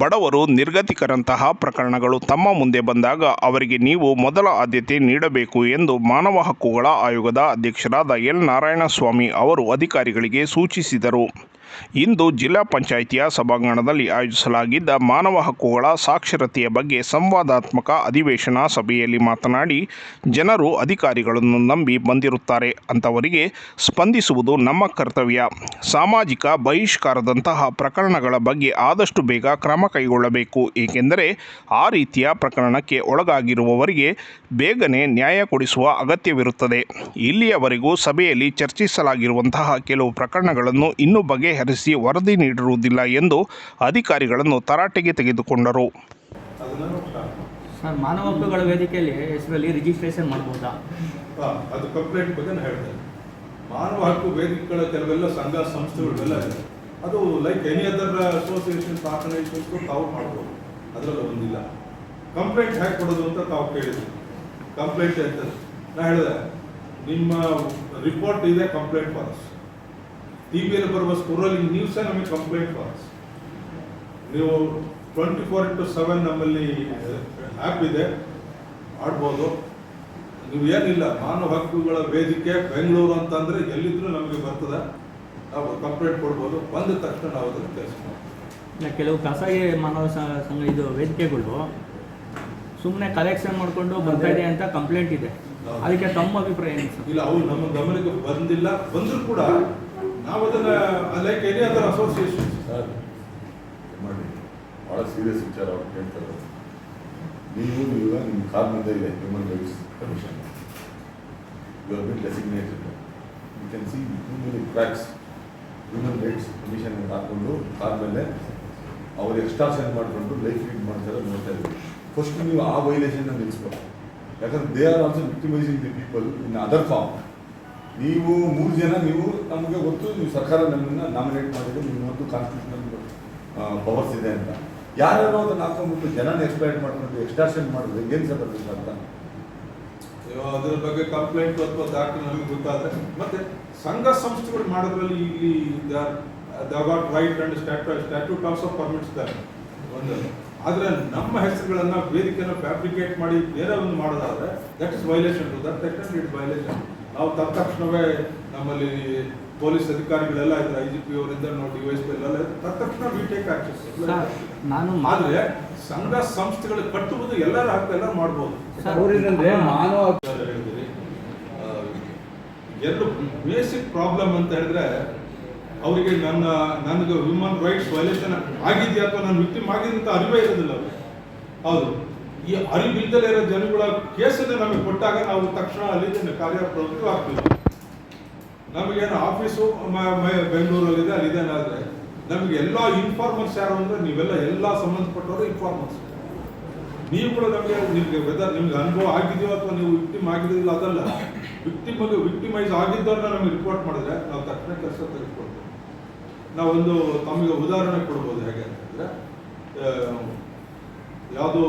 ಬಡವರು ನಿರ್ಗತಿಕರಂತಹ ಪ್ರಕರಣಗಳು ತಮ್ಮ ಮುಂದೆ ಬಂದಾಗ ಅವರಿಗೆ ನೀವು ಮೊದಲ ಆದ್ಯತೆ ನೀಡಬೇಕು ಎಂದು ಮಾನವ ಹಕ್ಕುಗಳ ಆಯೋಗದ ಅಧ್ಯಕ್ಷರಾದ ಎಲ್ ನಾರಾಯಣಸ್ವಾಮಿ ಅವರು ಅಧಿಕಾರಿಗಳಿಗೆ ಸೂಚಿಸಿದರು. ಇಂದು ಜಿಲ್ಲಾ ಪಂಚಾಯಿತಿಯ ಸಭಾಂಗಣದಲ್ಲಿ ಆಯೋಜಿಸಲಾಗಿದ್ದ ಮಾನವ ಹಕ್ಕುಗಳ ಸಾಕ್ಷರತೆಯ ಬಗ್ಗೆ ಸಂವಾದಾತ್ಮಕ ಅಧಿವೇಶನ ಸಭೆಯಲ್ಲಿ ಮಾತನಾಡಿ, ಜನರು ಅಧಿಕಾರಿಗಳನ್ನು ನಂಬಿ ಬಂದಿರುತ್ತಾರೆ ಅಂತವರಿಗೆ ಸ್ಪಂದಿಸುವುದು ನಮ್ಮ ಕರ್ತವ್ಯ. ಸಾಮಾಜಿಕ ಬಹಿಷ್ಕಾರದಂತಹ ಪ್ರಕರಣಗಳ ಬಗ್ಗೆ ಆದಷ್ಟು ಬೇಗ ಕ್ರಮ ಕೈಗೊಳ್ಳಬೇಕು, ಏಕೆಂದರೆ ಆ ರೀತಿಯ ಪ್ರಕರಣಕ್ಕೆ ಒಳಗಾಗಿರುವವರಿಗೆ ಬೇಗನೆ ನ್ಯಾಯ ಕೊಡಿಸುವ ಅಗತ್ಯವಿರುತ್ತದೆ. ಇಲ್ಲಿಯವರೆಗೂ ಸಭೆಯಲ್ಲಿ ಚರ್ಚಿಸಲಾಗಿರುವಂತಹ ಕೆಲವು ಪ್ರಕರಣಗಳನ್ನು ಇನ್ನೂ ಬಗೆಹರಿಸಿ ವರದಿ ನೀಡಿರುವುದಿಲ್ಲ ಎಂದು ಅಧಿಕಾರಿಗಳನ್ನು ತರಾಟೆಗೆ ತೆಗೆದುಕೊಂಡರು. ಅದನ್ನು ಸರ್ ಮಾನವ ಹಕ್ಕುಗಳ ವೇದಿಕೆಯಲ್ಲಿ ಹೆಸರಲ್ಲಿ ರಿಜಿಸ್ಟ್ರೇಷನ್ ಮಾಡ್ಬೋದಾ? ಹಾ, ಅದು ಕಂಪ್ಲೇಂಟ್ ಬಗ್ಗೆ ನಾನು ಹೇಳ್ತೇನೆ. ಮಾನವ ಹಕ್ಕು ವೇದಿಕೆಗಳ ಕೆಲವೆಲ್ಲ ಸಂಘ ಸಂಸ್ಥೆಗಳೆಲ್ಲ ಇದೆ. ಅದು like any other associations organisations ತಾವು ಮಾಡ್ಬೋದು. ಅದರಲ್ಲಿ ಒಂದಿಲ್ಲ. ಕಂಪ್ಲೇಂಟ್ ಹೇಗೆ ಕೊಡೋದು ಅಂತ ತಾವು ಕೇಳಿದ್ವಿ ಕಂಪ್ಲೇಂಟ್ ಅಂತ ನಾ ಹೇಳಿದೆ ನಿಮ್ಮ ರಿಪೋರ್ಟ್ ಇದೆ ಕಂಪ್ಲೇಂಟ್ ಫಾರಸ್ ಟಿ ವಿಯಲ್ಲಿ ಬರುವ ಸ್ಕೂರಲ್ಲಿ ಸಹ ನಮಗೆ ಕಂಪ್ಲೇಂಟ್ ಫಾರಸ್ ನೀವು ಟ್ವೆಂಟಿ ಫೋರ್ ಇಂಟು ಸೆವೆನ್ ನಮ್ಮಲ್ಲಿ ಆ್ಯಪ್ ಇದೆ. ಆಡ್ಬೋದು ನೀವು ಏನಿಲ್ಲ ಮಾನವ ಹಕ್ಕುಗಳ ವೇದಿಕೆ ಬೆಂಗಳೂರು ಅಂತಂದರೆ ಎಲ್ಲಿದ್ರೂ ನಮಗೆ ಬರ್ತದೆ. ನಾವು ಕಂಪ್ಲೇಂಟ್ ಕೊಡ್ಬೋದು. ಬಂದ ತಕ್ಷಣ ನಾವು ಅದನ್ನು ಕೆಲಸ ಮಾಡ್ತೀವಿ. ಕೆಲವು ಖಾಸಗಿ ಮಾನವ ಸಂಘ ಇದು ವೇದಿಕೆಗಳು ಸುಮ್ಮನೆ ಕಲೆಕ್ಷನ್ ಮಾಡಿಕೊಂಡು ಬರ್ತಾ ಇದೆ ಅಂತ ಕಂಪ್ಲೇಂಟ್ ಇದೆ. ಅದಕ್ಕೆ ತಮ್ಮ ಅಭಿಪ್ರಾಯ ಏನು ಇಲ್ಲ ಅವು ನಮ್ಮ ಗಮನಕ್ಕೆ ಬಂದಿಲ್ಲ. ಬಂದರೂ ಕೂಡ ನಾವು ಅದನ್ನ like any other association sir, ಮಾಡಿ. ಭಾಳ ಸೀರಿಯಸ್ ವಿಚಾರ ಅವ್ರು ಕೇಳ್ತಾರೆ. ನೀವು ಈಗ ನಿಮ್ಮ ಕಾರ್ ಇದೆ human rights commission you are designated you can see human many cracks human rights commission ಅಂತ ಹಾಕೊಂಡು ಮೇಲೆ ಅವ್ರು ಎಕ್ಸ್ಟ್ರಾಕ್ಷನ್ ಮಾಡಿಕೊಂಡು ಲೈಫ್ ಲೀಡ್ ಮಾಡ್ತಾರೆ, ನೋಡ್ತಾ ಇದ್ದೀವಿ. ಫಸ್ಟ್ ನೀವು ಆ ವೈಲೇಷನ್ನ ನಿಲ್ಲಿಸ್ಬೇಕು ಯಾಕಂದ್ರೆ they are also victimising the people in other form ನೀವು ಮೂರು ಜನ, ನೀವು, ನಮಗೆ ಗೊತ್ತು, ನೀವು ಸರ್ಕಾರ ನಮ್ಮನ್ನು ನಾಮಿನೇಟ್ ಮಾಡಿದ್ರೆ ನಿಮ್ಮೊಂದು ಕಾನ್ಸ್ಟಿಟ್ಯೂಷನಲ್ ಪವರ್ಸ್ ಇದೆ ಅಂತ. ಯಾರ್ಯಾರೋ ಅದನ್ನ ಹಾಕೊಂಡ್ಬಿಟ್ಟು ಜನನ ಎಕ್ಸ್ಪ್ಲೈಟ್ ಮಾಡ್ಕೊಂಡು ಎಕ್ಸ್ಟ್ರಾಕ್ಷನ್ ಮಾಡಿದ್ರೆ ಏನು ಸರ್ ಅಂತ ಅದರ ಬಗ್ಗೆ ಕಂಪ್ಲೇಂಟ್ ಅಥವಾ ದಾಖಲೆ ನಮಗೆ ಗೊತ್ತಾದ್ರೆ, ಮತ್ತೆ ಸಂಘ ಸಂಸ್ಥೆಗಳು ಮಾಡೋದ್ರಲ್ಲಿ ಇಲ್ಲಿ got right and statue statute of permits ಒಂದು, ಆದರೆ ನಮ್ಮ ಹೆಸರುಗಳನ್ನು ವೇದಿಕೆಯನ್ನು ಫ್ಯಾಬ್ರಿಕೇಟ್ ಮಾಡಿ ಬೇರೆ ಒಂದು ಮಾಡೋದಾದ್ರೆ that is violation to that it violation ನಾವು ತಕ್ಕ ತಕ್ಷಣವೇ ನಮ್ಮಲ್ಲಿ ಪೊಲೀಸ್ ಅಧಿಕಾರಿಗಳೆಲ್ಲ ಇದ್ದಾರೆ ಐ ಜಿ ಪಿ ಅವರಿಂದ ನಾವು ಡಿ ವೈಸ್ ಪಿ ಎಲ್ಲ ತಕ್ಕ ತಕ್ಷಣ ವಿ ಟೇಕ್ ಸರ್ ಆಕ್ಷನ್ ನಾನು ಆದರೆ ಸಂಘ ಸಂಸ್ಥೆಗಳು ಕಟ್ಟುವುದು ಎಲ್ಲರೂ ಆಗ್ತಾ ಎಲ್ಲ ಮಾಡ್ಬೋದು. ಮಾನವ ಹೇಳಿದ್ರಿ. ಎರಡು ಬೇಸಿಕ್ ಪ್ರಾಬ್ಲಮ್ ಅಂತ ಹೇಳಿದ್ರೆ ಅವರಿಗೆ ನನ್ನ ನನಗೆ ಹ್ಯೂಮನ್ ರೈಟ್ಸ್ ವೈಲೇಷನ್ ಆಗಿದೆಯಾ ಅಥವಾ ನಾನು ವಿಕ್ಟಿಮ್ ಆಗಿದೆ ಅಂತ ಅರಿವೇ ಇರೋದಿಲ್ಲ ಹೌದು. ಈ ಅರಿವಿಲ್ದಲೇ ಇರೋ ಜನಗಳ ಕೇಸನ್ನು ನಮಗೆ ಕೊಟ್ಟಾಗ ನಾವು ತಕ್ಷಣ ಅಲ್ಲಿ ಕಾರ್ಯ ಆಗ್ತೀವಿ. ನಮಗೇನು ಆಫೀಸು ಬೆಂಗಳೂರಲ್ಲಿದೆ ಆದರೆ ನಮಗೆ ಎಲ್ಲ ಇನ್ಫಾರ್ಮರ್ಸ್ ಯಾರು ಅಂದರೆ ನೀವೆಲ್ಲ ಎಲ್ಲ ಸಂಬಂಧಪಟ್ಟವರು ಇನ್ಫಾರ್ಮರ್ಸ್ ನೀವು ಕೂಡ ನಮಗೆ, ನಿಮಗೆ ವೆದರ್ ನಿಮ್ಗೆ ಅನುಭವ ಆಗಿದೆಯೋ ಅಥವಾ ನೀವು ವಿಕ್ಟಿಮ್ ಆಗಿದ್ದಿಲ್ಲ ಅದಲ್ಲ. ವಿಕ್ಟಿಮ್ ವಿಕ್ಟಿಮೈಸ್ ಆಗಿದ್ದವ್ರನ್ನ ನಮಗೆ ರಿಪೋರ್ಟ್ ಮಾಡಿದ್ರೆ ನಾವು ತಕ್ಷಣ ಕೆಲಸ ತೆಗೆದುಕೊಳ್ತೇವೆ. ನಾವೊಂದು ತಮಗೆ ಉದಾಹರಣೆ ಕೊಡ್ಬೋದು ಹೇಗೆ ಅಂತಂದರೆ ಯಾವುದು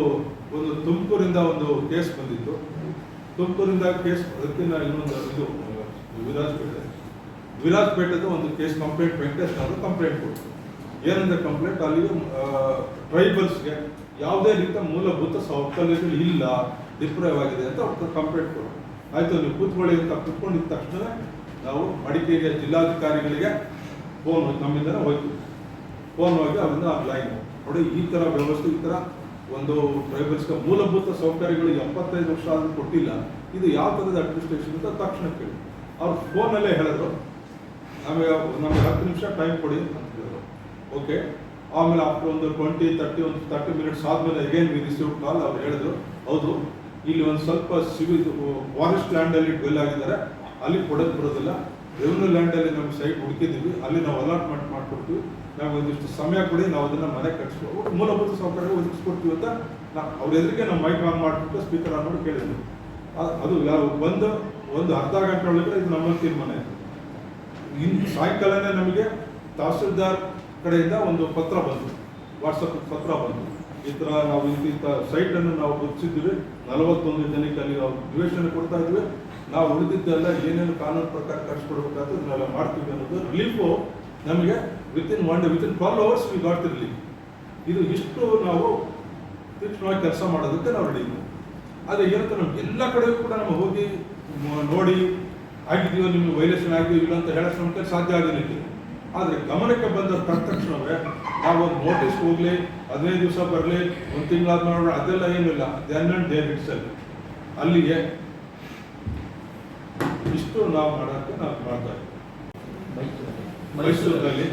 ಒಂದು ತುಮಕೂರಿಂದ ಒಂದು ಕೇಸ್ ಬಂದಿತ್ತು. ತುಮಕೂರಿಂದ ಕೇಸ್ ಅದಕ್ಕಿಂತ ಇನ್ನೊಂದು ಇದು, ವಿರಾಜಪೇಟೆ. ವಿರಾಜಪೇಟೆದು ಒಂದು ಕೇಸ್ ಕಂಪ್ಲೇಂಟ್, ವೆಂಕಟೇಶ್ ಅವರು ಕಂಪ್ಲೇಂಟ್ ಕೊಟ್ಟರು ಏನಂದ್ರೆ ಕಂಪ್ಲೇಂಟ್ ಅಲ್ಲಿ ಟ್ರೈಬಲ್ಸ್ಗೆ ಯಾವುದೇ ರೀತಿಯ ಮೂಲಭೂತ ಸೌಕರ್ಯಗಳು ಇಲ್ಲ ಡಿಪ್ರೈವ್ ಆಗಿದೆ ಅಂತ ಅವ್ರು ಕಂಪ್ಲೇಂಟ್ ಕೊಟ್ಟರು ಆಯಿತು, ನೀವು ಕೂತ್ಕೊಳ್ಳಿ ಅಂತ ಕೂತ್ಕೊಂಡಿದ್ದ ತಕ್ಷಣ ನಾವು ಮಡಿಕೇರಿಯ ಜಿಲ್ಲಾಧಿಕಾರಿಗಳಿಗೆ ಫೋನ್ ನಮ್ಮಿಂದ ಹೋಯ್ತು. ಫೋನ್ ಹೋಗಿ ಅವರಿಂದ ಲೈನ್ ನೋಡಿ ಈ ಥರ ವ್ಯವಸ್ಥೆ, ಈ ಥರ ಒಂದು ಟ್ರೈಬಲ್ಸ್ಗೆ ಮೂಲಭೂತ ಸೌಕರ್ಯಗಳು ಎಪ್ಪತ್ತೈದು ವರ್ಷ ಆದರೂ ಕೊಟ್ಟಿಲ್ಲ, ಇದು ಯಾವ ಥರದ ಅಡ್ಮಿನಿಸ್ಟ್ರೇಷನ್ ಅಂತ ತಕ್ಷಣ ಕೇಳಿ. ಅವ್ರು ಫೋನಲ್ಲೇ ಹೇಳಿದ್ರು. ನಮಗೆ ನಮಗೆ ಹತ್ತು ನಿಮಿಷ ಟೈಮ್ ಕೊಡಿ ಅಂತ ಹೇಳಿದ್ರು. ಓಕೆ ಆಮೇಲೆ ಆಫ್ಟರ್ ಒಂದು ಟ್ವೆಂಟಿ ತರ್ಟಿ ಒಂದು ತರ್ಟಿ ಮಿನಿಟ್ಸ್ ಆದಮೇಲೆ ಅಗೇನ್ ವಿ ರಿಸೀವ್ ಕಾಲ್ ಅವ್ರು ಹೇಳಿದ್ರು, ಹೌದು, ಇಲ್ಲಿ ಒಂದು ಸ್ವಲ್ಪ ಸಿವಿಲ್ ಫಾರೆಸ್ಟ್ ಲ್ಯಾಂಡಲ್ಲಿ ಡ್ವೆಲ್ ಆಗಿದ್ದಾರೆ. ಅಲ್ಲಿ ಕೊಡೋದು ಬರೋದಿಲ್ಲ. ರೆವೆನ್ಯೂ ಲ್ಯಾಂಡಲ್ಲಿ ನಮ್ಮ ಸೈಟ್ ಹುಡುಕಿದ್ದೀವಿ. ಅಲ್ಲಿ ನಾವು ಅಲಾಟ್ಮೆಂಟ್ ಮಾಡ್ಕೊಡ್ತೀವಿ. ನಾವು ಒಂದಿಷ್ಟು ಸಮಯ ಕೊಡಿ, ನಾವು ಅದನ್ನ ಮನೆ ಕಟ್ಸ್ಬೋದು ಮೂಲಭೂತ ಸೌಕರ್ಯ ಒದಗಿಸ್ಕೊಡ್ತೀವಿ ಅಂತ ನಾ ಅವ್ರ ಎದುರಿಗೆ ನಾವು ಮೈಕ್ ಆನ್ ಮಾಡಿಬಿಟ್ಟು ಸ್ಪೀಕರ್ ಆನ್ ಮಾಡಿ ಕೇಳಿದ್ವಿ. ಅದು ಯಾವ ಒಂದು ಒಂದು ಅರ್ಧ ಗಂಟೆ ಒಳಗಡೆ ಇದು ನಮ್ಮ ತೀರ್ಮಾನ ಇನ್ನು ಸಾಯಂಕಾಲನೇ ನಮಗೆ ತಹಸೀಲ್ದಾರ್ ಕಡೆಯಿಂದ ಒಂದು ಪತ್ರ ಬಂತು. ವಾಟ್ಸಪ್ ಪತ್ರ ಬಂತು. ಈ ಥರ ನಾವು ಇಂತಿಂಥ ಸೈಟನ್ನು ನಾವು ಗುರುತಿಸಿದ್ವಿ ನಲವತ್ತೊಂದು ಜನಕ್ಕೆ ಅಲ್ಲಿ ನಾವು ನಿವೇಶನ ಕೊಡ್ತಾ ಇದ್ವಿ ನಾವು ಉಳಿದಿದ್ದೆಲ್ಲ ಏನೇನು ಕಾನೂನು ಪ್ರಕಾರ ಕಟ್ಸ್ಕೊಡ್ಬೇಕಾದ್ರೆ ಅದನ್ನೆಲ್ಲ ಮಾಡ್ತೀವಿ ಅನ್ನೋದು ರಿಲೀಫು ನಮಗೆ within one day within twelve hours we got the ಇದು ಇಷ್ಟು ನಾವು ತೀಕ್ಷ್ಣವಾಗಿ ಕೆಲಸ ಮಾಡೋದಕ್ಕೆ ನಾವು ರೆಡಿ ಆದರೆ ಏನಂತ ನಮ್ಗೆ ಎಲ್ಲ ಕಡೆಗೂ ಕೂಡ ನಾವು ಹೋಗಿ ನೋಡಿ, ಆಗಿದೆಯೋ ನಿಮಗೆ ವೈಲೇಷನ್ ಆಗಿದೆಯೋ ಇಲ್ಲ ಅಂತ ಹೇಳಕ್ಕೆ ನಮ್ಗೆ ಸಾಧ್ಯ ಆಗಲಿಲ್ಲ ಆದರೆ ಗಮನಕ್ಕೆ ಬಂದ ತಕ್ಷಣವೇ ನಾವು ಒಂದು ನೋಟಿಸ್ ಹೋಗಲಿ, ಹದಿನೈದು ದಿವಸ ಬರಲಿ, ಒಂದು ತಿಂಗಳಾದ ನೋಡೋಣ ಅದೆಲ್ಲ ಏನಿಲ್ಲ. ದೆನ್ ಅಂಡ್ ದೇ ಇಟ್ಸ್ ಅಲ್ಲಿಗೆ ಇಷ್ಟು ನಾವು ಮಾಡೋಕ್ಕೆ ನಾವು ಮಾಡ್ತಾ ಇದ್ದೀವಿ. ಮೈಸೂರಿನಲ್ಲಿ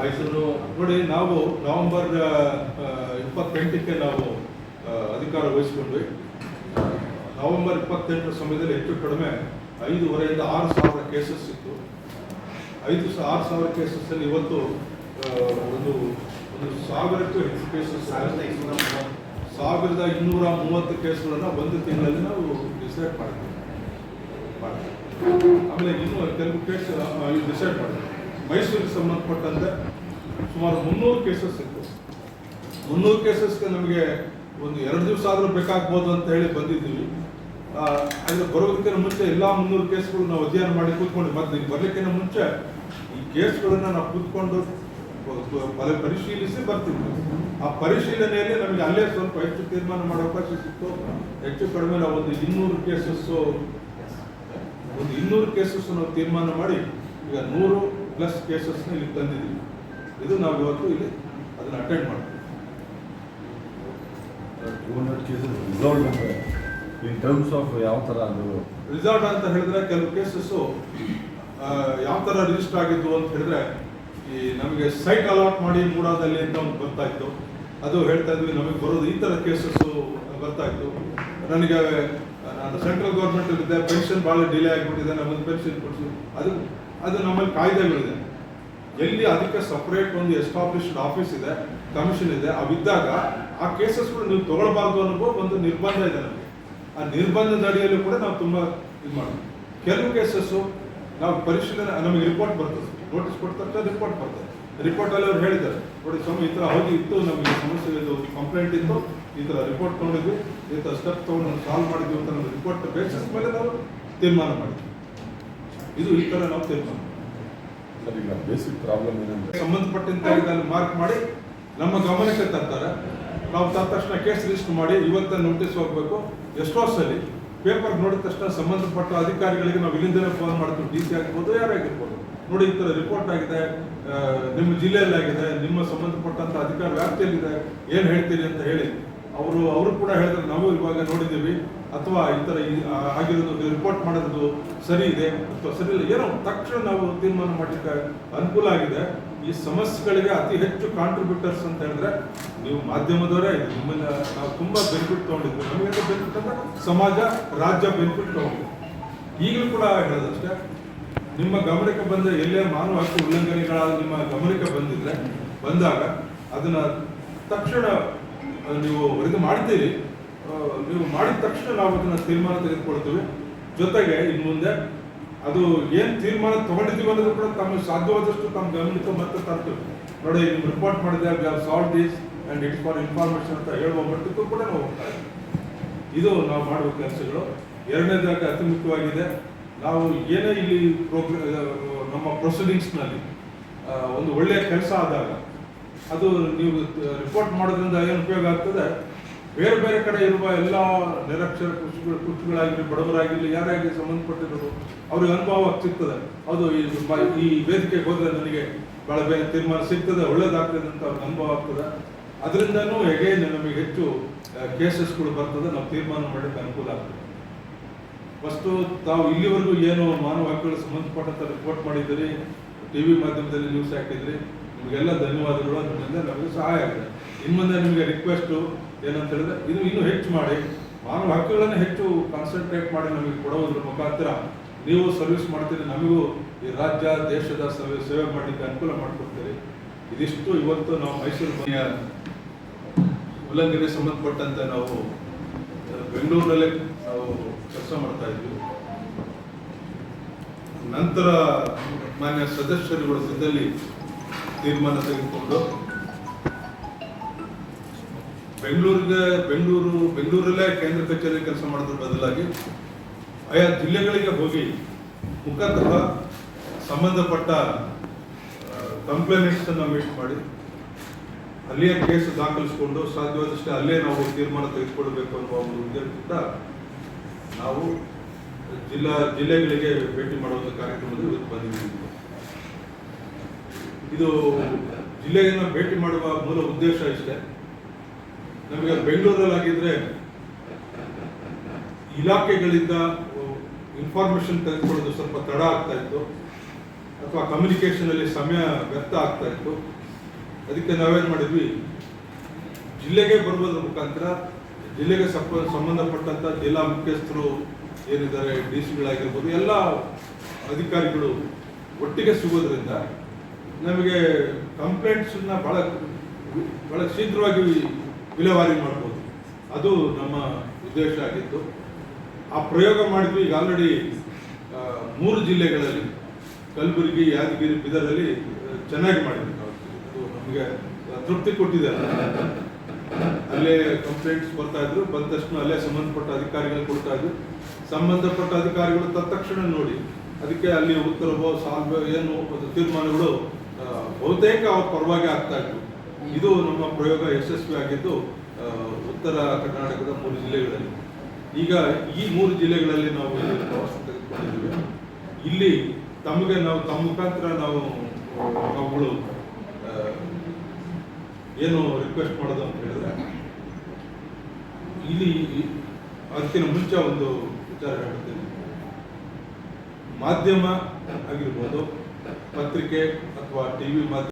ಮೈಸೂರು ನೋಡಿ ನಾವು ನವೆಂಬರ್ ಇಪ್ಪತ್ತೆಂಟಕ್ಕೆ ನಾವು ಅಧಿಕಾರ ವಹಿಸಿಕೊಂಡ್ವಿ ನವೆಂಬರ್ ಇಪ್ಪತ್ತೆಂಟರ ಸಮಯದಲ್ಲಿ ಹೆಚ್ಚು ಕಡಿಮೆ ಐದೂವರೆಯಿಂದ ಆರು ಸಾವಿರ ಕೇಸಸ್ ಇತ್ತು. ಐದು ಸಾ ಆರು ಸಾವಿರ ಕೇಸಸ್ಸಲ್ಲಿ ಇವತ್ತು ಒಂದು ಒಂದು ಸಾವಿರಕ್ಕೂ ಹೆಚ್ಚು ಕೇಸಸ್ ಸಾವಿರದ ಇನ್ನೂರ ಮೂವತ್ತು ಕೇಸ್ಗಳನ್ನು ಒಂದು ತಿಂಗಳಲ್ಲಿ ನಾವು ಡಿಸೈಡ್ ಮಾಡ್ತೀವಿ ಮಾಡಿದ್ವಿ. ಆಮೇಲೆ ಇನ್ನೂ ಕೆಲವು ಕೇಸ್ ಡಿಸೈಡ್ ಮಾಡಿ. ಮೈಸೂರಿಗೆ ಸಂಬಂಧಪಟ್ಟಂತೆ ಸುಮಾರು ಮುನ್ನೂರು ಕೇಸಸ್ ಇತ್ತು. ಮುನ್ನೂರು ಕೇಸಸ್ಗೆ ನಮಗೆ ಒಂದು ಎರಡು ದಿವಸ ಆದರೂ ಬೇಕಾಗ್ಬೋದು ಅಂತ ಹೇಳಿ ಬಂದಿದ್ದೀವಿ. ಆ, ಅದು ಬರೋದಕ್ಕಿಂತ ಮುಂಚೆ ಎಲ್ಲ ಮುನ್ನೂರು ಕೇಸ್ಗಳು ನಾವು ಅಧ್ಯಯನ ಮಾಡಿ ಕೂತ್ಕೊಂಡು ಮತ್ತೆ ಈಗ ಬರಲಿಕ್ಕಿಂತ ಮುಂಚೆ ಈ ಕೇಸ್ಗಳನ್ನು ನಾವು ಕೂತ್ಕೊಂಡು ಪರಿಶೀಲಿಸಿ ಬರ್ತಿದ್ವಿ. ಆ ಪರಿಶೀಲನೆಯಲ್ಲಿ ನಮಗೆ ಅಲ್ಲೇ ಸ್ವಲ್ಪ ಹೆಚ್ಚು ತೀರ್ಮಾನ ಮಾಡೋ ಅವಕಾಶ ಸಿಕ್ತು. ಹೆಚ್ಚು ಕಡಿಮೆ ನಾವು ಒಂದು ಇನ್ನೂರು ಕೇಸಸ್ಸು ಒಂದು ಇನ್ನೂರು ಕೇಸಸ್ ನಾವು ತೀರ್ಮಾನ ಮಾಡಿ ಈಗ ನೂರು ಪ್ಲಸ್ ಕೇಸಸ್ನ ಇಲ್ಲಿ ತಂದಿದ್ದೀವಿ. ಇದು ನಾವು ಇವತ್ತು ಇಲ್ಲಿ ಅದನ್ನ ಅಟೆಂಡ್ ಮಾಡ್ತೀವಿ. ಇನ್ ಟರ್ಮ್ಸ್ ಆಫ್ ಯಾವ ಥರ ಅದು? ರಿಸಾರ್ಟ್ ಅಂತ ಹೇಳಿದ್ರೆ ಕೆಲವು ಕೇಸಸ್ಸು ಯಾವ ಥರ ರಿಜಿಸ್ಟರ್ ಆಗಿದ್ದು ಅಂತ ಹೇಳಿದ್ರೆ ಈ ನಮಗೆ ಸೈಟ್ ಅಲಾಟ್ ಮಾಡಿ ಮೂಡಾದಲ್ಲಿ ಅಂತ ಒಂದು ಬರ್ತಾ ಇತ್ತು. ಅದು ಹೇಳ್ತಾ ಇದ್ವಿ ನಮಗೆ ಬರೋದು ಈ ಥರ ಕೇಸಸ್ಸು ಬರ್ತಾ ಇತ್ತು. ನನಗೆ ಸೆಂಟ್ರಲ್ ಗೌರ್ಮೆಂಟ್ ಇರುತ್ತೆ ಪೆನ್ಷನ್ ಭಾಳ ಡಿಲೇ ಆಗಿಬಿಟ್ಟಿದೆ ನಮ್ಮ ಪೆನ್ಷನ್ ಕೊಡಿಸಿ ಅದು ಅದು ನಮ್ಮಲ್ಲಿ ಕಾಯ್ದೆಗಳಿದೆ. ಎಲ್ಲಿ ಅದಕ್ಕೆ ಸಪ್ರೇಟ್ ಒಂದು ಎಸ್ಟಾಬ್ಲಿಷ್ಡ್ ಆಫೀಸ್ ಇದೆ ಕಮಿಷನ್ ಇದೆ ಅವಿದ್ದಾಗ ಆ ಕೇಸಸ್ಗಳು ನೀವು ತಗೊಳ್ಬಾರ್ದು ಅನ್ನೋ ಒಂದು ನಿರ್ಬಂಧ ಇದೆ ನಮಗೆ. ಆ ನಿರ್ಬಂಧದ ಅಡಿಯಲ್ಲೂ ಕೂಡ ನಾವು ತುಂಬ ಇದು ಮಾಡ್ತೀವಿ. ಕೆಲವು ಕೇಸಸ್ಸು ನಾವು ಪರಿಶೀಲನೆ, ನಮಗೆ ರಿಪೋರ್ಟ್ ಬರ್ತದೆ. ನೋಟಿಸ್ ತಕ್ಷಣ ರಿಪೋರ್ಟ್ ಬರ್ತದೆ. ರಿಪೋರ್ಟ್ ಅಲ್ಲಿ ಅವ್ರು ಹೇಳಿದ್ದಾರೆ. ನೋಡಿ ಸ್ವಾಮಿ ಈ ಥರ ಹೋಗಿ ಇತ್ತು ನಮಗೆ ಸಮಸ್ಯೆ ಇದು ಕಂಪ್ಲೇಂಟ್ ಇತ್ತು. ಈ ಥರ ರಿಪೋರ್ಟ್ ತೊಗೊಂಡಿದ್ವಿ. ಈ ಥರ ಸ್ಟೆಪ್ ತೊಗೊಂಡು ನಾವು ಸಾಲ್ವ್ ಮಾಡಿದ್ವಿ ಅಂತ ನಮ್ಮ ರಿಪೋರ್ಟ್ ಬೇಸಿಸ್ ಮೇಲೆ ನಾವು ತೀರ್ಮಾನ ಮಾಡಿದ್ವಿ. ಇದು ಈ ಥರ ನಾವು ತೀರ್ಮಾನ ಮಾಡಿದ್ವಿ. ಸರ್ ಈಗ ಬೇಸಿಕ್ ಪ್ರಾಬ್ಲಮ್ ಏನಂದರೆ ಸಂಬಂಧಪಟ್ಟಂತೆ ಇದನ್ನು ಮಾರ್ಕ್ ಮಾಡಿ ನಮ್ಮ ಗಮನಕ್ಕೆ ತರ್ತಾರೆ. ನಾವು ತಕ್ಷಣ ಕೇಸ್ ರಿಜಿಸ್ಟರ್ ಮಾಡಿ ಇವತ್ತ ನೋಟಿಸ್ ಹೋಗ್ಬೇಕು. ಎಷ್ಟೋ ಸಲ ಪೇಪರ್ ನೋಡಿದ ತಕ್ಷಣ ಸಂಬಂಧಪಟ್ಟ ಅಧಿಕಾರಿಗಳಿಗೆ ನಾವು ಇಲ್ಲಿಂದಲೇ ಫೋನ್ ಮಾಡ್ತೀವಿ. ಡಿ ಸಿ ಆಗಿರ್ಬೋದು, ಯಾರೇ ಆಗಿರ್ಬೋದು. ನೋಡಿ, ಈ ಥರ ರಿಪೋರ್ಟ್ ಆಗಿದೆ. ನಿಮ್ಮ ಜಿಲ್ಲೆಯಲ್ಲಿ ಆಗಿದೆ ನಿಮ್ಮ ಸಂಬಂಧಪಟ್ಟಂಥ ಅಧಿಕಾರ ವ್ಯಾಪ್ತಿಯಲ್ಲಿದೆ. ಏನು ಹೇಳ್ತೀರಿ ಅಂತ ಹೇಳಿ ಅವರು ಅವರು ಕೂಡ ಹೇಳಿದ್ರೆ. ನಾವು ಇವಾಗ ನೋಡಿದ್ದೀವಿ. ಅಥವಾ ಈ ಥರ ಆಗಿರೋದು ರಿಪೋರ್ಟ್ ಮಾಡೋದು ಸರಿ ಇದೆ. ಅಥವಾ ಸರಿ ಇಲ್ಲ. ಏನೋ ತಕ್ಷಣ ನಾವು ತೀರ್ಮಾನ ಮಾಡಲಿಕ್ಕೆ ಅನುಕೂಲ ಆಗಿದೆ. ಈ ಸಮಸ್ಯೆಗಳಿಗೆ ಅತಿ ಹೆಚ್ಚು ಕಾಂಟ್ರಿಬ್ಯೂಟರ್ಸ್ ಅಂತ ಹೇಳಿದ್ರೆ ನೀವು ಮಾಧ್ಯಮದವರೇ ನಿಮ್ಮನ್ನ ನಾವು ತುಂಬ ಬೆನಿಫಿಟ್ ತೊಗೊಂಡಿದ್ವಿ. ನಮಗೆ ಬೆನಿಫಿಟ್ ಅಂದ್ರೆ ಸಮಾಜ, ರಾಜ್ಯ ಬೆನಿಫಿಟ್ ತೊಗೊಂಡು ಈಗಲೂ ಕೂಡ ಹೇಳೋದಷ್ಟೇ ನಿಮ್ಮ ಗಮನಕ್ಕೆ ಬಂದ ಎಲ್ಲೇ ಮಾನವ ಹಕ್ಕು ಉಲ್ಲಂಘನೆಗಳಾದ ನಿಮ್ಮ ಗಮನಕ್ಕೆ ಬಂದಿದ್ರೆ, ಬಂದಾಗ ಅದನ್ನ ತಕ್ಷಣ ನೀವು ವರದಿ ಮಾಡ್ತೀರಿ. ನೀವು ಮಾಡಿದ ತಕ್ಷಣ ನಾವು ಅದನ್ನ ತೀರ್ಮಾನ ತೆಗೆದುಕೊಳ್ತೀವಿ. ಜೊತೆಗೆ ಇನ್ನು ಮುಂದೆ ಅದು ಏನು ತೀರ್ಮಾನ ತಗೊಂಡಿದ್ದೀವಿ ಅನ್ನೋದು ಕೂಡ ತಮಗೆ ಸಾಧ್ಯವಾದಷ್ಟು ತಮ್ಮ ಗಮನಕ್ಕೆ ಮತ್ತೆ ತರ್ತೀವಿ. ನೋಡಿ, ನಿಮ್ಗೆ ರಿಪೋರ್ಟ್ ಮಾಡಿದೆ we are solve this and it's for information ಅಂತ ಹೇಳುವ ಮಟ್ಟಕ್ಕೂ ಕೂಡ ನಾವು ಹೋಗ್ತಾ ಇದ್ದೀವಿ. ಇದು ನಾವು ಮಾಡುವ ಕೆಲಸಗಳು. ಎರಡನೇದಾಗಿ ಅತಿ ಮುಖ್ಯವಾಗಿದೆ, ನಾವು ಏನೇ ಇಲ್ಲಿ ಪ್ರೋಗ್ರ ನಮ್ಮ ಪ್ರೊಸೀಡಿಂಗ್ಸ್ನಲ್ಲಿ ಒಂದು ಒಳ್ಳೆಯ ಕೆಲಸ ಆದಾಗ, ಅದು ನೀವು ರಿಪೋರ್ಟ್ ಮಾಡೋದ್ರಿಂದ ಏನು ಉಪಯೋಗ ಆಗ್ತದೆ? ಬೇರೆ ಬೇರೆ ಕಡೆ ಇರುವ ಎಲ್ಲ ನಿರಕ್ಷರ ಕೃಷಿಗಳು ಕೃಷಿಗಳಾಗಿರಲಿ ಬಡವರಾಗಿರಲಿ ಯಾರಾಗಿ ಸಂಬಂಧಪಟ್ಟಿರೋರು, ಅವ್ರಿಗೆ ಅನುಭವ ಸಿಗ್ತದೆ. ಅದು ಈ ವೇದಿಕೆ ಈ ವೇದಿಕೆಗೆ ಹೋದ್ರೆ ನನಗೆ ಬಹಳ ಬೇರೆ ತೀರ್ಮಾನ ಸಿಗ್ತದೆ, ಒಳ್ಳೇದಾಗ್ತದೆ ಅಂತ ಅವ್ರಿಗೆ ಅನುಭವ ಆಗ್ತದೆ. ಅದರಿಂದನೂ ಹೇಗೆ ನಮಗೆ ಹೆಚ್ಚು ಕೇಸಸ್ಗಳು ಬರ್ತದೆ, ನಾವು ತೀರ್ಮಾನ ಮಾಡಲಿಕ್ಕೆ ಅನುಕೂಲ ಆಗ್ತದೆ. ಫಸ್ಟು ತಾವು ಇಲ್ಲಿವರೆಗೂ ಏನು ಮಾನವ ಹಕ್ಕುಗಳ ಸಂಬಂಧಪಟ್ಟಂತ ರಿಪೋರ್ಟ್ ಮಾಡಿದ್ದೀರಿ ಟಿ ವಿ ಮಾಧ್ಯಮದಲ್ಲಿ ನ್ಯೂಸ್ ಹಾಕಿದ್ರಿ, ನಿಮಗೆಲ್ಲ ಧನ್ಯವಾದಗಳು ಅದರಿಂದ ನಮಗೆ ಸಹಾಯ ಆಗಿದೆ. ಇನ್ನು ನಿಮಗೆ ರಿಕ್ವೆಸ್ಟು ಏನಂತ ಹೇಳಿದ್ರೆ ಇದು ಇನ್ನೂ ಹೆಚ್ಚು ಮಾಡಿ, ಮಾನವ ಹಕ್ಕುಗಳನ್ನು ಹೆಚ್ಚು ಕಾನ್ಸಂಟ್ರೇಟ್ ಮಾಡಿ ನಮಗೆ ಕೊಡೋದ್ರ ಮುಖಾಂತರ ನೀವು ಸರ್ವಿಸ್ ಮಾಡ್ತೀರಿ, ನಮಗೂ ಈ ರಾಜ್ಯ, ದೇಶದ ಸೇವೆ ಸೇವೆ ಮಾಡಲಿಕ್ಕೆ ಅನುಕೂಲ ಮಾಡಿಕೊಡ್ತೀರಿ. ಇದಿಷ್ಟು ಇವತ್ತು ನಾವು ಮೈಸೂರು ಮನೆಯ ಉಲ್ಲಂಘನೆ ಸಂಬಂಧಪಟ್ಟಂತೆ ನಾವು ಬೆಂಗಳೂರಿನಲ್ಲಿ ನಾವು ಕೆಲಸ ಮಾಡ್ತಾ ಇದ್ವಿ. ನಂತರ ಮಾನ್ಯ ಸದಸ್ಯರುಗಳ ಜೊತೆಯಲ್ಲಿ ತೀರ್ಮಾನ ತೆಗೆದುಕೊಂಡು ಬೆಂಗಳೂರಿಗೆ, ಬೆಂಗಳೂರು, ಬೆಂಗಳೂರಲ್ಲೇ ಕೇಂದ್ರ ಕಚೇರಿ ಕೆಲಸ ಮಾಡೋದ್ರ ಬದಲಾಗಿ ಆಯಾ ಜಿಲ್ಲೆಗಳಿಗೆ ಹೋಗಿ ಮುಖತಃ ಸಂಬಂಧಪಟ್ಟ ಕಂಪ್ಲೇಂಟ್ಸ್ ಅನ್ನು ಮೀಟ್ ಮಾಡಿ, ಅಲ್ಲಿಯೇ ಕೇಸ್ ದಾಖಲಿಸಿಕೊಂಡು ಸಾಧ್ಯವಾದಷ್ಟೇ ಅಲ್ಲೇ ನಾವು ತೀರ್ಮಾನ ತೆಗೆದುಕೊಳ್ಬೇಕು ಅನ್ನುವ ಒಂದು ಉದ್ದೇಶದಿಂದ ನಾವು ಜಿಲ್ಲಾ, ಜಿಲ್ಲೆಗಳಿಗೆ ಭೇಟಿ ಮಾಡುವಂಥ ಕಾರ್ಯಕ್ರಮದಲ್ಲಿ ಇವತ್ತು ಬಂದಿದ್ದೀವಿ. ಇದು ಜಿಲ್ಲೆಯನ್ನು ಭೇಟಿ ಮಾಡುವ ಮೂಲ ಉದ್ದೇಶ ಇಷ್ಟೇ. ನಮಗೆ ಬೆಂಗಳೂರಲ್ಲಿ ಆಗಿದ್ರೆ ಇಲಾಖೆಗಳಿಂದ ಇನ್ಫಾರ್ಮೇಶನ್ ತೆಗೆದುಕೊಳ್ಳೋದು ಸ್ವಲ್ಪ ತಡ ಆಗ್ತಾ ಇತ್ತು. ಅಥವಾ ಕಮ್ಯುನಿಕೇಷನಲ್ಲಿ ಸಮಯ ವ್ಯರ್ಥ ಆಗ್ತಾ ಇತ್ತು. ಅದಕ್ಕೆ ನಾವೇನು ಮಾಡಿದ್ವಿ? ಜಿಲ್ಲೆಗೆ ಬರುವುದರ ಮುಖಾಂತರ ಜಿಲ್ಲೆಗೆ ಸಪ ಸಂಬಂಧಪಟ್ಟಂತ ಜಿಲ್ಲಾ ಮುಖ್ಯಸ್ಥರು ಏನಿದ್ದಾರೆ ಡಿ ಸಿಗಳಾಗಿರ್ಬೋದು ಎಲ್ಲ ಅಧಿಕಾರಿಗಳು ಒಟ್ಟಿಗೆ ಸಿಗೋದ್ರಿಂದ ನಮಗೆ ಕಂಪ್ಲೇಂಟ್ಸನ್ನ ಬಹಳ ಬಹಳ ಶೀಘ್ರವಾಗಿ ವಿಲೇವಾರಿ ಮಾಡ್ಬೋದು. ಅದು ನಮ್ಮ ಉದ್ದೇಶ ಆಗಿತ್ತು. ಆ ಪ್ರಯೋಗ ಮಾಡಿದ್ವಿ. ಈಗ ಆಲ್ರೆಡಿ ಮೂರು ಜಿಲ್ಲೆಗಳಲ್ಲಿ, ಕಲಬುರಗಿ, ಯಾದಗಿರಿ ಬೀದರಲ್ಲಿ ಚೆನ್ನಾಗಿ ಮಾಡಿದ್ವಿ ನಾವು. ಅದು ನಮಗೆ ತೃಪ್ತಿ ಕೊಟ್ಟಿದೆ. ಅಲ್ಲೇ ಕಂಪ್ಲೇಂಟ್ಸ್ ಬರ್ತಾ ಇದ್ರು. ಬಂದ ತಕ್ಷಣ ಅಲ್ಲೇ ಸಂಬಂಧಪಟ್ಟ ಅಧಿಕಾರಿಗಳು ಕೊಡ್ತಾ ಇದ್ರು. ಸಂಬಂಧಪಟ್ಟ ಅಧಿಕಾರಿಗಳು ತತ್ಕ್ಷಣ ನೋಡಿ, ಅದಕ್ಕೆ ಅಲ್ಲಿ ಉತ್ತರವೋ ಸಾಲ್ವೋ ಏನು ತೀರ್ಮಾನಗಳು ಬಹುತೇಕ ಅವ್ರ ಪರವಾಗಿ ಆಗ್ತಾ ಇತ್ತು ಇದು ನಮ್ಮ ಪ್ರಯೋಗ ಯಶಸ್ವಿ ಆಗಿದ್ದು ಉತ್ತರ ಕರ್ನಾಟಕದ ಮೂರು ಜಿಲ್ಲೆಗಳಲ್ಲಿ. ಈಗ ಈ ಮೂರು ಜಿಲ್ಲೆಗಳಲ್ಲಿ ನಾವು ಪ್ರವಾಸ ತೆಗೆದುಕೊಂಡಿದ್ದೀವಿ. ಇಲ್ಲಿ ತಮಗೆ ನಾವು, ತಮ್ಮ ಮುಖಾಂತರ ನಾವು, ಅವುಗಳು ಏನು ರಿಕ್ವೆಸ್ಟ್ ಮಾಡೋದು ಅಂತ ಹೇಳಿದ್ರೆ, ಇಲ್ಲಿ ಅದಕ್ಕಿಂತ ಮುಂಚೆ ಒಂದು ವಿಚಾರ ಹೇಳ್ತೀನಿ. ಮಾಧ್ಯಮ ಆಗಿರ್ಬೋದು, ಪತ್ರಿಕೆ ಅಥವಾ ಟಿವಿ ಮಾಧ್ಯಮ